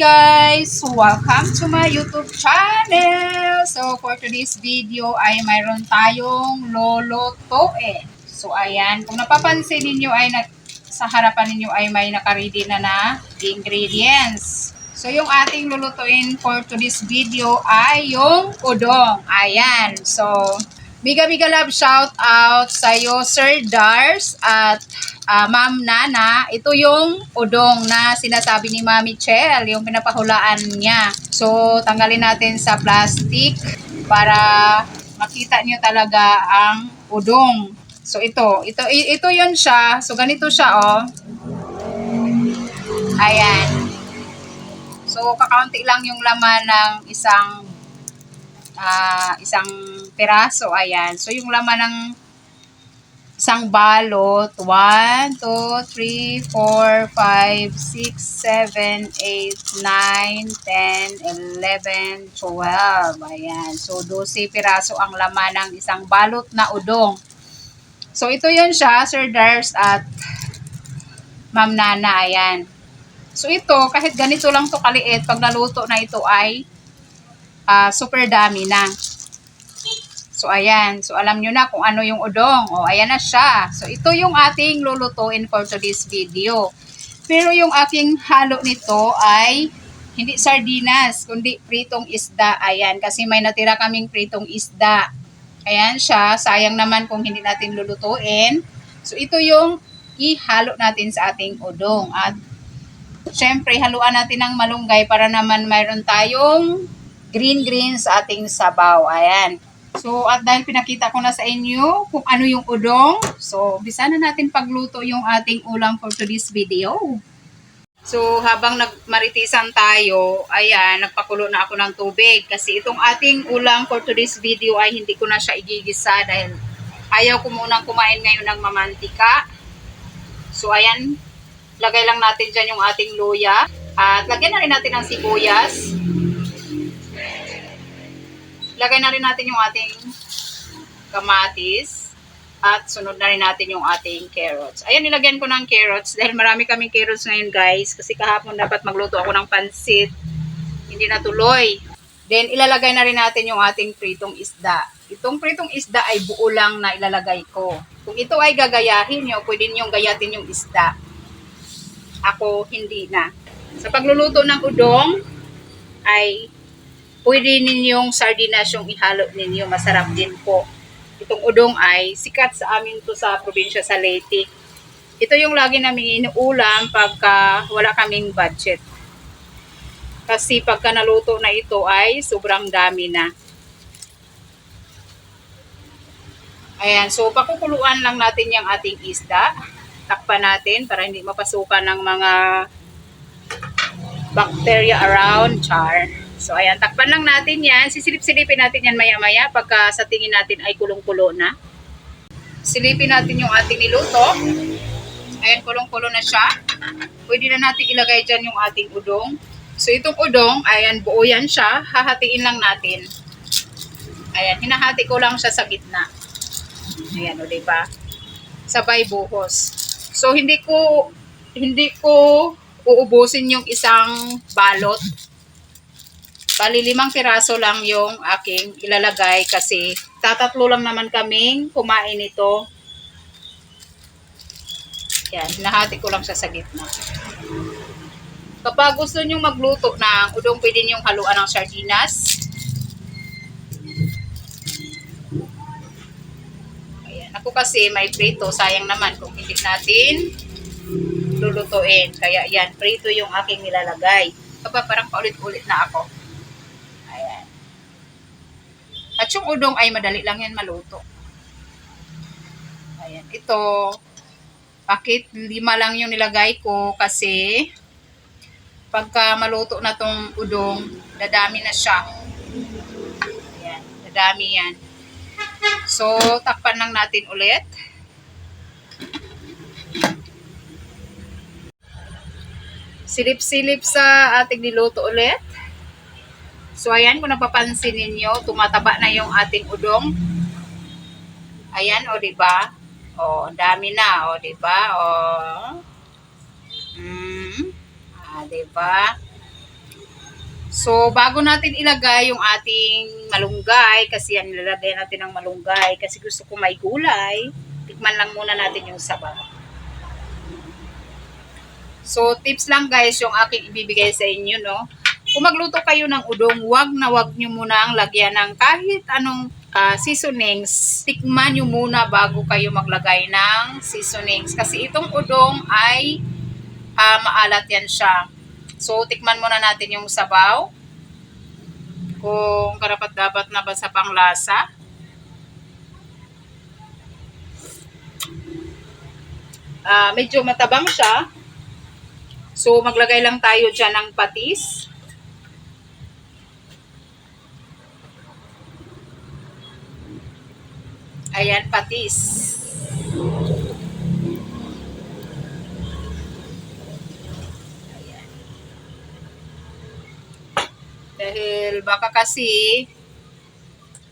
Welcome to my YouTube channel! So, for today's video ay mayroon tayong lolotoin. So, ayan. Kung napapansin ninyo ay nag, sa harapan ninyo ay may nakaready na na ingredients. So, yung ating lulutuin for today's video ay yung udong. Ayan. So, Biga-biga love shout out sa iyo Sir Dars at ah, Ma'am Nana. Ito yung udong na sinasabi ni Mami Chel, yung pinapahulaan niya. So, tanggalin natin sa plastic para makita niyo talaga ang udong. So, ito. Ito, ito yun siya. So, ganito siya, oh. Ayan. So, kakaunti lang yung laman ng isang ah, isang piraso, ayan. So, yung laman ng isang balot, 1, 2, 3, 4, 5, 6, 7, 8, 9, 10, 11, 12. Ayan. So, 12 piraso ang laman ng isang balot na udong. So, ito yun siya, Sir Dars at Ma'am Nana, ayan. So, ito, kahit ganito lang to kaliit, pag naluto na ito ay ah, super dami na. So, ayan. So, alam nyo na kung ano yung udong. O, ayan na siya. So, ito yung ating lulutuin for today's video. Pero yung aking halo nito ay hindi sardinas, kundi pritong isda. Ayan, kasi may natira kaming pritong isda. Ayan siya. Sayang naman kung hindi natin lulutuin. So, ito yung ihalo natin sa ating udong. At, syempre, haluan natin ng malunggay para naman mayroon tayong green-green sa ating sabaw. Ayan. So, at dahil pinakita ko na sa inyo kung ano yung udong, so, bisa na natin pagluto yung ating ulam for today's video. So, habang nagmaritisan tayo, ayan, nagpakulo na ako ng tubig. Kasi itong ating ulam for today's video ay hindi ko na siya igigisa dahil ayaw ko munang kumain ngayon ng mamantika. So, ayan, lagay lang natin dyan yung ating luya. At lagyan na rin natin ng sibuyas. Lagay na rin natin yung ating kamatis. At sunod na rin natin yung ating carrots. Ayan, nilagyan ko ng carrots dahil marami kaming carrots ngayon guys. Kasi kahapon dapat magluto ako ng pansit. Hindi natuloy. Then, ilalagay na rin natin yung ating pritong isda. Itong pritong isda ay buo lang na ilalagay ko. Kung ito ay gagayahin nyo, pwede nyo gayatin yung isda. Ako, hindi na. Sa pagluluto ng udong, ay pwede ninyong sardinas yung ihalo ninyo. Masarap din po. Itong udong ay sikat sa amin to sa probinsya sa Leyte. Ito yung lagi namin inuulam pagka wala kaming budget. Kasi pagka naluto na ito ay sobrang dami na. Ayan, so pakukuluan lang natin yung ating isda. Takpan natin para hindi mapasukan ng mga bacteria around char. So, ayan, takpan lang natin yan. Sisilip-silipin natin yan maya-maya pagka sa tingin natin ay kulong-kulo na. Silipin natin yung ating niluto. Ayan, kulong-kulo na siya. Pwede na natin ilagay dyan yung ating udong. So, itong udong, ayan, buo yan siya. Hahatiin lang natin. Ayan, hinahati ko lang siya sa gitna. Ayan, o, diba? Sabay buhos. So, hindi ko, hindi ko uubusin yung isang balot. Bali, limang piraso lang yung aking ilalagay kasi tatatlo lang naman kaming kumain ito. Yan, nahati ko lang siya sa gitna. Kapag gusto nyo magluto ng udong, pwede nyo haluan ng sardinas. Ayan, ako kasi may prito, sayang naman kung hindi natin lulutuin. Kaya yan, prito yung aking nilalagay. Aba, parang paulit-ulit na ako. Ayan. At yung udong ay madali lang yan maluto. Ayan. Ito, bakit lima lang yung nilagay ko kasi pagka maluto na tong udong, dadami na siya. Ayan, dadami yan. So, takpan lang natin ulit. Silip-silip sa ating niluto ulit. So, ayan, kung napapansin ninyo, tumataba na yung ating udong. Ayan, o, di ba? O, dami na, o, di ba? O, mm, ah, di ba? So, bago natin ilagay yung ating malunggay, kasi yan nilalagay natin ng malunggay, kasi gusto ko may gulay, tikman lang muna natin yung sabaw. So, tips lang guys, yung aking ibibigay sa inyo, no? Kung magluto kayo ng udong, wag na wag nyo munang lagyan ng kahit anong ah, seasonings. Tikman nyo muna bago kayo maglagay ng seasonings. Kasi itong udong ay ah, maalat yan siya. So, tikman muna natin yung sabaw. Kung karapat dapat na ba sa panglasa. Ah, medyo matabang siya. So, maglagay lang tayo dyan ng patis. Ayan, patis. Ayan. Dahil baka kasi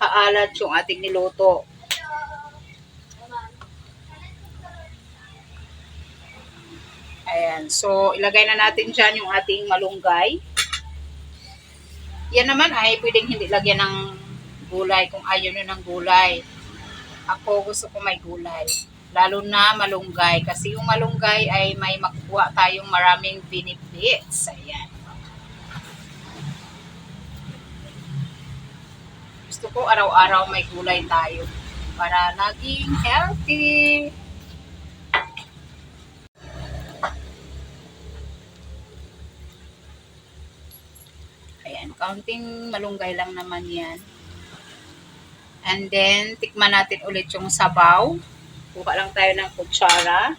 haalat yung ating niluto. Ayan. So, ilagay na natin dyan yung ating malunggay. Yan naman ay pwedeng hindi lagyan ng gulay kung ayaw nyo ng gulay. Ako gusto ko may gulay. Lalo na malunggay. Kasi yung malunggay ay may makukuha tayong maraming benefits. Ayan. Gusto ko araw-araw may gulay tayo. Para laging healthy. Ayan, counting malunggay lang naman yan. And then, tikman natin ulit yung sabaw. Kuha lang tayo ng kutsara.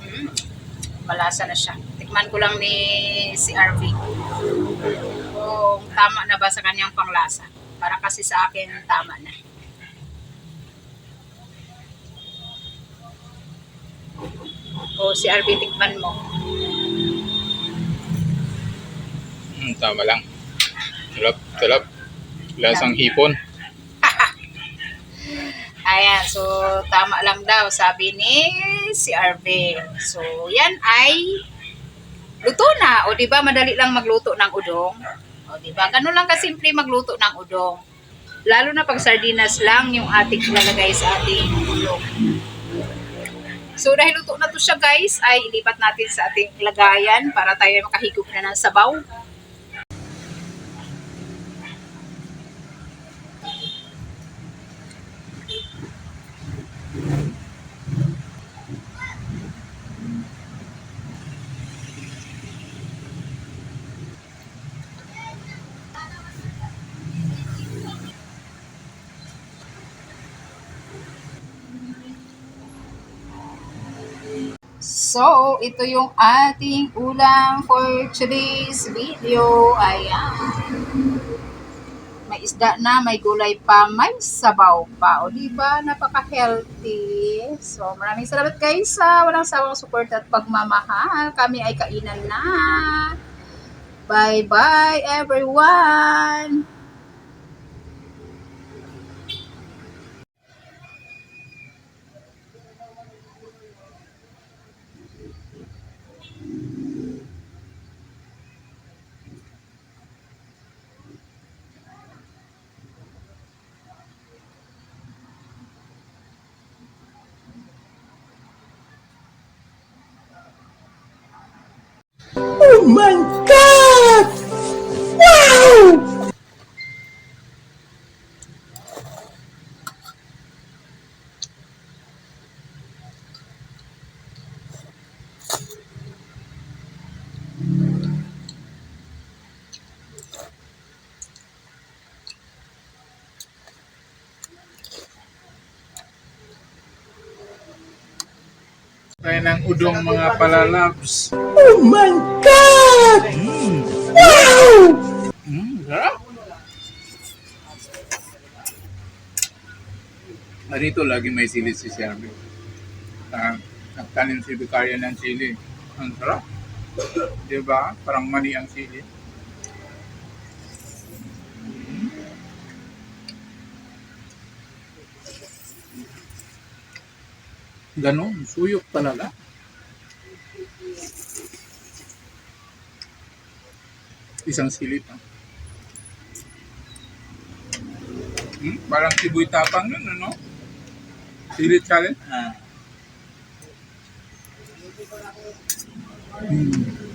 Mm, malasa na siya. Tikman ko lang ni si RV kung tama na ba sa kanyang panglasa. Para kasi sa akin, tama na. O si RV, tikman mo. Hmm, tama lang. Sarap, sarap. Lasang hipon. Ayan, so tama lang daw, sabi ni si RV. So, yan ay luto na. O, di ba, madali lang magluto ng udong. O, di ba, ganun lang kasimple magluto ng udong. Lalo na pag sardinas lang yung ating ilalagay sa ating udong. So, dahil luto na to siya, guys, ay ilipat natin sa ating lagayan para tayo makahigop na ng sabaw. So, ito yung ating ulam for today's video. Ayan. May isda na, may gulay pa, may sabaw pa. O, diba? Napaka-healthy. So, maraming salamat guys sa walang sawang support at pagmamahal. Kami ay kainan na. Bye-bye everyone! Oh my god! Wow! Kaya ng udong mga palalabs. Oh my god! Wow! Hmm, sarap. Ah, dito lagi may sili si Sherby. Ah, nagtanim si Vicaria ng sili. Ang sarap. Di ba? Parang mani ang sili. Ganon, suyok talaga. Isang silip. ah. Hmm? Parang siboy tapang yun, ano? Silit challenge? Ah. Hmm.